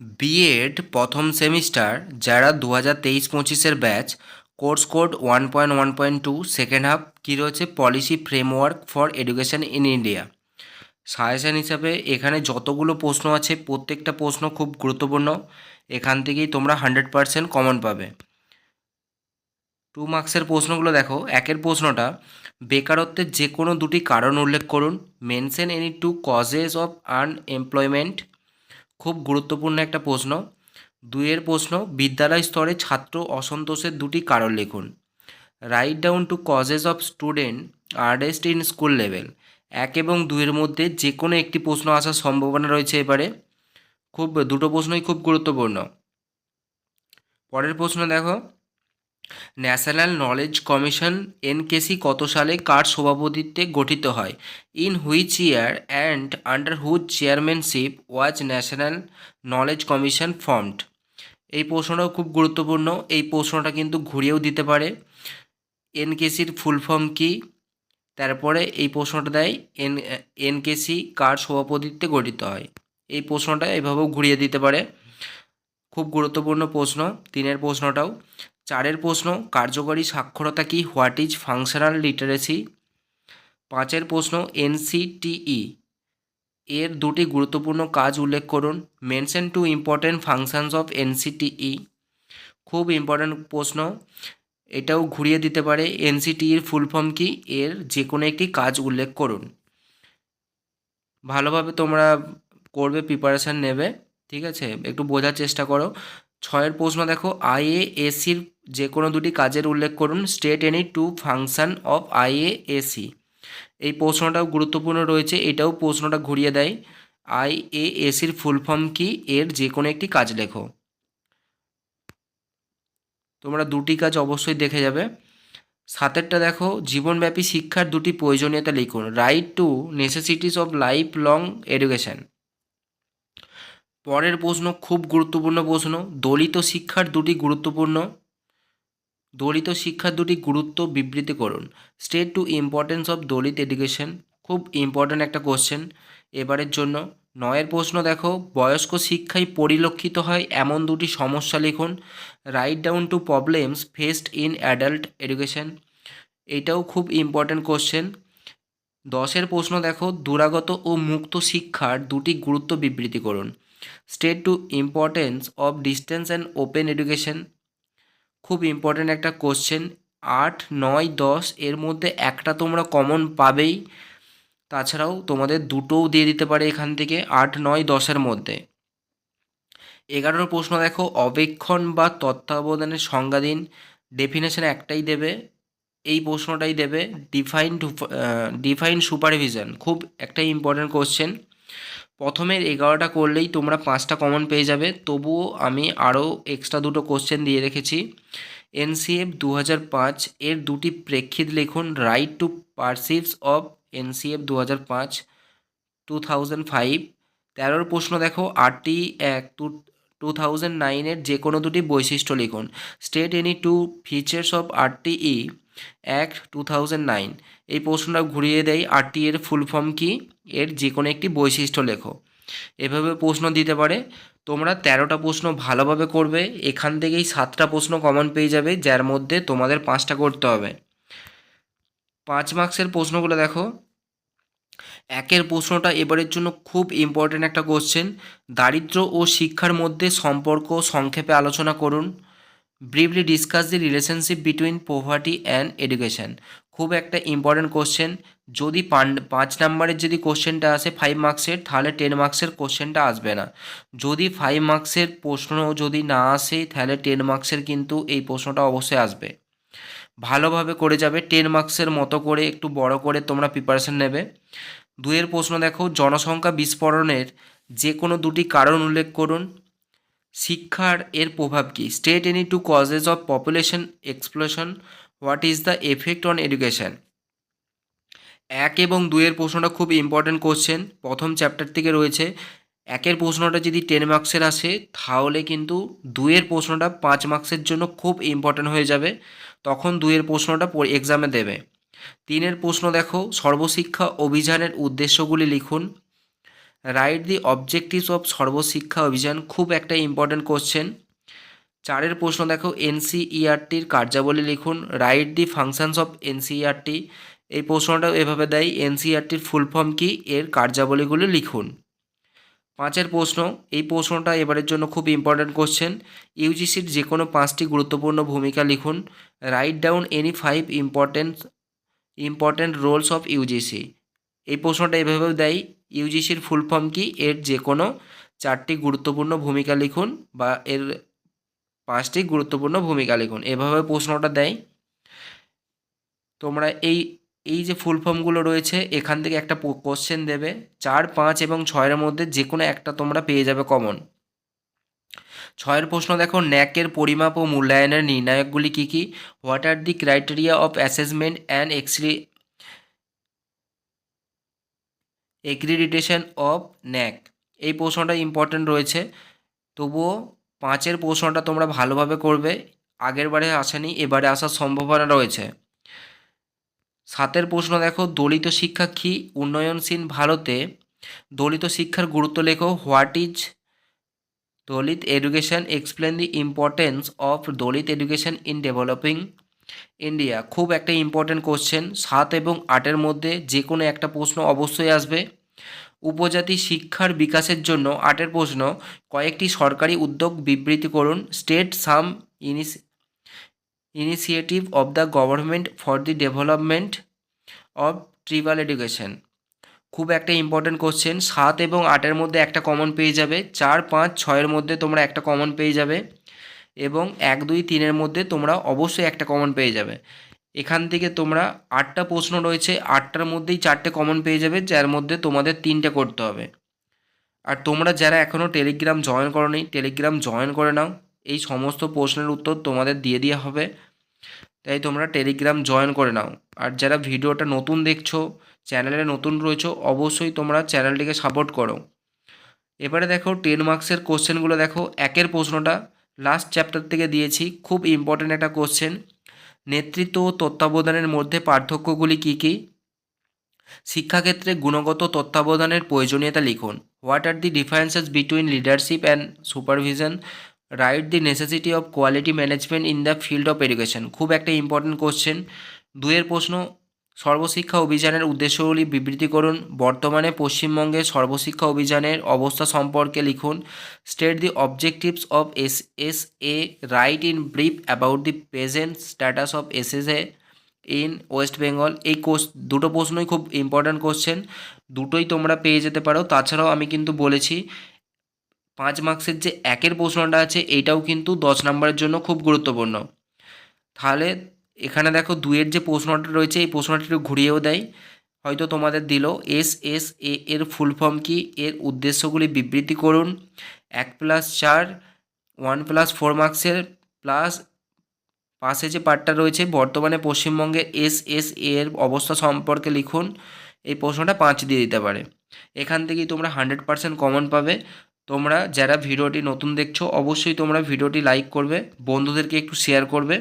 B Ed প্রথম semester যারা দু হাজার তেইশ পঁচিশের batch, course code one point one point two, second half কী রয়েছে? Policy framework for education in India. Suggestion হিসাবে এখানে যতগুলো প্রশ্ন আছে, প্রত্যেকটা প্রশ্ন খুব গুরুত্বপূর্ণ। এখান থেকেই তোমরা হান্ড্রেড পারসেন্ট কমন পাবে। টু মার্কসের প্রশ্নগুলো দেখো। একের প্রশ্নটা, বেকারত্বের যে কোনো দুটি কারণ উল্লেখ করুন। Mention any two causes of unemployment. খুব গুরুত্বপূর্ণ একটা প্রশ্ন। দুইয়ের প্রশ্ন, বিদ্যালয় স্তরে ছাত্র অসন্তোষের দুটি কারণ লিখুন। Write down two causes of student unrest in school level এক এবং দুইয়ের মধ্যে যে কোনো একটি প্রশ্ন আসার সম্ভাবনা রয়েছে এবারে। খুব, দুটো প্রশ্নই খুব গুরুত্বপূর্ণ। পরের প্রশ্ন দেখো। ন্যাশনাল নলেজ কমিশন, এনকেসি, কত সালে কার সভাপতিত্বে গঠিত হয়? In which year and under which chairmanship was national knowledge commission formed? এই প্রশ্নটাও খুব গুরুত্বপূর্ণ। এই প্রশ্নটা কিন্তু ঘুরিয়েও দিতে পারে। এনকেসির ফুল ফর্ম কী? তারপরে এই প্রশ্নটা দেয়, এন, এনকেসি কার সভাপতিত্বে গঠিত হয়? এই প্রশ্নটা এভাবেও ঘুরিয়ে দিতে পারে। খুব গুরুত্বপূর্ণ প্রশ্ন, তিনের প্রশ্নটাও। চারের প্রশ্ন, কার্যকরী সাক্ষরতা কি? হোয়াট ইজ ফাংশনাল লিটারেসি পাঁচের প্রশ্ন এনসিটিই এর দুটি গুরুত্বপূর্ণ কাজ উল্লেখ করুন। Mention two important functions of NCTE খুব ইম্পর্ট্যান্ট প্রশ্ন। এটাও ঘুরিয়ে দিতে পারে। এনসিটির ফুল ফর্ম কি? এর যে কোনো একটি কাজ উল্লেখ করুন। ভালোভাবে তোমরা করবে প্রিপারেশান নেবে। ঠিক আছে? একটু বোঝার চেষ্টা করো। ছয়ের প্রশ্ন দেখো আইএএসির যে কোনো দুটি কাজের উল্লেখ করুন state any two function of IASE এই প্রশ্নটাও গুরুত্বপূর্ণ রয়েছে, এটাও প্রশ্নটা ঘুরিয়ে দেয় আইএএসির ফুল ফর্ম কি, এর যে কোনো একটি কাজ লেখো। তোমরা দুটি কাজ অবশ্যই দেখে যাবে। সাতেরটা দেখো, জীবনব্যাপী শিক্ষার দুটি প্রয়োজনীয়তা লিখুন write two necessities of lifelong education পরের প্রশ্ন, খুব গুরুত্বপূর্ণ প্রশ্ন, দলিত শিক্ষার দুটি গুরুত্বপূর্ণ, দলিত শিক্ষার দুটি গুরুত্ব বিবৃতি করুন। State two importance of Dalit education খুব ইম্পর্ট্যান্ট একটা কোশ্চেন এবারের জন্য নয়ের প্রশ্ন দেখো, বয়স্ক শিক্ষায় পরিলক্ষিত হয় এমন দুটি সমস্যা লিখুন। Write down two problems faced in adult education এটাও খুব ইম্পর্ট্যান্ট কোশ্চেন দশের প্রশ্ন দেখো, দুরাগত ও মুক্ত শিক্ষার দুটি গুরুত্ব বিবৃতি করুন। State two importance of distance and open education খুব ইম্পর্টেন্ট একটা কোশ্চেন আট, নয়, দশ, এর মধ্যে একটা তোমরা কমন পাবেই। তাছাড়াও তোমাদের দুটোও দিয়ে দিতে পারে এখান থেকে আট, নয়, দশের মধ্যে। এগারোর প্রশ্ন দেখো অবেক্ষণ বা তত্ত্বাবধানের সংজ্ঞা দিন। ডেফিনেশন একটাই দেবে, এই প্রশ্নটাই দেবে। ডিফাইন ডিফাইন সুপারভিশন খুব একটা ইম্পর্ট্যান্ট কোশ্চেন প্রথমের এগারোটা করলেই তোমরা পাঁচটা কমন পেয়ে যাবে। তবুও আমি আরও এক্সট্রা দুটো কোশ্চেন দিয়ে রেখেছি। এনসিএফ দু হাজার পাঁচ এর দুটি প্রেক্ষিত লিখুন write two perceives of NCF দু হাজার পাঁচ টু থাউজেন্ড ফাইভ তেরোর প্রশ্ন দেখো আরটি এক টু থাউজেন্ড নাইনের যে কোনো দুটি বৈশিষ্ট্য লিখুন। State any two features of RTE act two thousand nine. এই প্রশ্নটা ঘুরিয়ে দেয় আরটি এর ফুল ফর্ম কি? এর যে কোনো একটি বৈশিষ্ট্য লেখো। এভাবে প্রশ্ন দিতে পারে। তোমরা তেরোটা প্রশ্ন ভালোভাবে করবে, এখান থেকেই সাতটা প্রশ্ন কমন পেয়ে যাবে, যার মধ্যে তোমাদের পাঁচটা করতে হবে। পাঁচ মার্কসের প্রশ্নগুলো দেখো। একের প্রশ্নটা এবারের জন্য খুব ইম্পর্টেন্ট একটা কোশ্চেন দারিদ্র ও শিক্ষার মধ্যে সম্পর্ক সংক্ষেপে আলোচনা করুন। Briefly discuss the relationship between poverty and education খুব একটা ইম্পর্টেন্ট কোশ্চেন যদি পাঁচ নাম্বারের যদি কোশ্চেনটা আসে ফাইভ মার্কসের তাহলে টেন মার্কসের কোশ্চেনটা আসবে না। যদি ফাইভ মার্কসের প্রশ্ন যদি না আসে, তাহলে টেন মার্কসের কিন্তু এই প্রশ্নটা অবশ্যই আসবে। ভালোভাবে করে যাবে টেন মার্কসের মতো করে একটু বড় করে তোমরা প্রিপারেশন নেবে। দুয়ের প্রশ্ন দেখো, জনসংখ্যা বিস্ফোরণের যে কোনো দুটি কারণ উল্লেখ করুন। শিক্ষার এর প্রভাব কী? State any two causes of population explosion what is the effect on education এক এবং দুইয়ের প্রশ্নটা খুব ইম্পর্ট্যান্ট কোশ্চেন প্রথম চ্যাপ্টার থেকে রয়েছে। একের প্রশ্নটা যদি টেন মার্কসের আসে, তাহলে কিন্তু দুইয়ের প্রশ্নটা পাঁচ মার্কসের জন্য খুব ইম্পর্ট্যান্ট হয়ে যাবে। তখন দুয়ের প্রশ্নটা এক্সামে দেবে। তিনের প্রশ্ন দেখো, সর্বশিক্ষা অভিযানের উদ্দেশ্যগুলি লিখুন। Write the objectives of Sarvashiksha Abhiyan, খুব একটা ইম্পর্ট্যান্ট কোশ্চেন চারের প্রশ্ন দেখো এনসিইআরটির কার্যাবলী লিখুন। Write the functions of NCERT এই প্রশ্নটা এভাবে দেয় এনসিইআরটির ফুল ফর্ম কি? এর কার্যাবলীগুলো লিখুন। পাঁচের প্রশ্ন, এই প্রশ্নটা এবারের জন্য খুব ইম্পর্ট্যান্ট কোশ্চেন ইউজিসির যে কোনো পাঁচটি গুরুত্বপূর্ণ ভূমিকা লিখুন। Write down any five important important roles of UGC এই প্রশ্নটা এভাবেও দেয় ইউজিসির ফুল ফর্ম কি? এর যে কোনো চারটি গুরুত্বপূর্ণ ভূমিকা লিখুন বা এর পাঁচটি গুরুত্বপূর্ণ ভূমিকা লিখুন। এভাবে প্রশ্নটা দেয়। তোমরা এই এই যে ফুল ফর্মগুলো রয়েছে, এখান থেকে একটা কোশ্চেন দেবে। চার, পাঁচ এবং ছয়ের মধ্যে যে কোনো একটা তোমরা পেয়ে যাবে কমন ছয়ের প্রশ্ন দেখো, ন্যাকের পরিমাপ ও মূল্যায়নের নির্ণায়কগুলি কী কী? What are the criteria of assessment and এক্সরি accreditation of NAAC? এই প্রশ্নটা ইম্পর্ট্যান্ট রয়েছে। তবুও পাঁচের প্রশ্নটা তোমরা ভালোভাবে করবে। আগের বারে আসেনি, এবারে আসার সম্ভাবনা রয়েছে। সাতের প্রশ্ন দেখো, দলিত শিক্ষা কী? উন্নয়নশীল ভারতে দলিত শিক্ষার গুরুত্ব লেখো। What is Dalit education explain the importance of Dalit education in developing India খুব একটা ইম্পর্টেন্ট কোশ্চেন সাত এবং আটের মধ্যে যে কোনো একটা প্রশ্ন অবশ্যই আসবে। উপজাতি শিক্ষার বিকাশের জন্য আটের প্রশ্ন, কয়েকটি সরকারি উদ্যোগ বিবৃতি করুন। State some ইনিস initiative of the government for the development of tribal education খুব একটা ইম্পর্টেন্ট কোশ্চেন সাত এবং আটের মধ্যে একটা কমন পেয়ে যাবে। চার, পাঁচ, ছয়ের মধ্যে তোমরা একটা কমন পেয়ে যাবে। এবং এক, দুই, তিনের মধ্যে তোমরা অবশ্যই একটা কমন পেয়ে যাবে। এখান থেকে তোমরা আটটা প্রশ্ন রয়েছে। আটটার মধ্যেই চারটে কমন পেয়ে যাবে। যার মধ্যে তোমাদের তিনটে করতে হবে। আর তোমরা যারা এখনও টেলিগ্রাম জয়েন করো টেলিগ্রাম জয়েন করে নাও। এই সমস্ত প্রশ্নের উত্তর তোমাদের দিয়ে দেওয়া হবে। তাই তোমরা টেলিগ্রাম জয়েন করে নাও। আর যারা ভিডিওটা নতুন দেখছ চ্যানেলে নতুন রয়েছো, অবশ্যই তোমরা চ্যানেলটিকে সাপোর্ট করো। এবারে দেখো টেন মার্কসের কোশ্চেনগুলো দেখো, একের প্রশ্নটা লাস্ট চ্যাপ্টার থেকে দিয়েছি, খুব ইম্পর্ট্যান্ট একটা কোশ্চেন নেতৃত্ব ও তত্ত্বাবধানের মধ্যে পার্থক্যগুলি কী কী? শিক্ষাক্ষেত্রে গুণগত তত্ত্বাবধানের প্রয়োজনীয়তা লিখুন। What are the differences between leadership and supervision write the necessity of quality management in the field of education খুব একটা ইম্পর্টেন্ট কোশ্চেন দুয়ের প্রশ্ন, সর্বশিক্ষা অভিযানের উদ্দেশ্যগুলি বিবৃতি করুন। বর্তমানে পশ্চিমবঙ্গের সর্বশিক্ষা অভিযানের অবস্থা সম্পর্কে লিখুন। State the objectives of S S A write in brief about the present status of S S A in West Bengal এই কোর্স দুটো প্রশ্নই খুব ইম্পর্ট্যান্ট কোশ্চেন দুটোই তোমরা পেয়ে যেতে পারো। তাছাড়াও আমি কিন্তু বলেছি পাঁচ মার্কসের যে একের প্রশ্নটা আছে, এইটাও কিন্তু দশ নম্বরের জন্য খুব গুরুত্বপূর্ণ। তাহলে এখানে দেখো দুয়ের যে প্রশ্নটা রয়েছে, এই প্রশ্নটা একটু ঘুরিয়েও দেয় হয়তো তোমাদের দিল এস এস এ এর ফুল ফর্ম কি? এর উদ্দেশ্যগুলি বিবৃতি করুন। এক প্লাস চার ওয়ান প্লাস ফোর মার্কসের প্লাস পাশে যে পার্টটা রয়েছে, বর্তমানে পশ্চিমবঙ্গের এস এস এর অবস্থা সম্পর্কে লিখুন। এই প্রশ্নটা পাঁচ দিয়ে দিতে পারে। এখান থেকেই তোমরা হান্ড্রেড পার্সেন্ট কমন পাবে। তোমরা যারা ভিডিওটি নতুন দেখছ অবশ্যই তোমরা ভিডিওটি লাইক করবে বন্ধুদেরকে একটু শেয়ার করবে।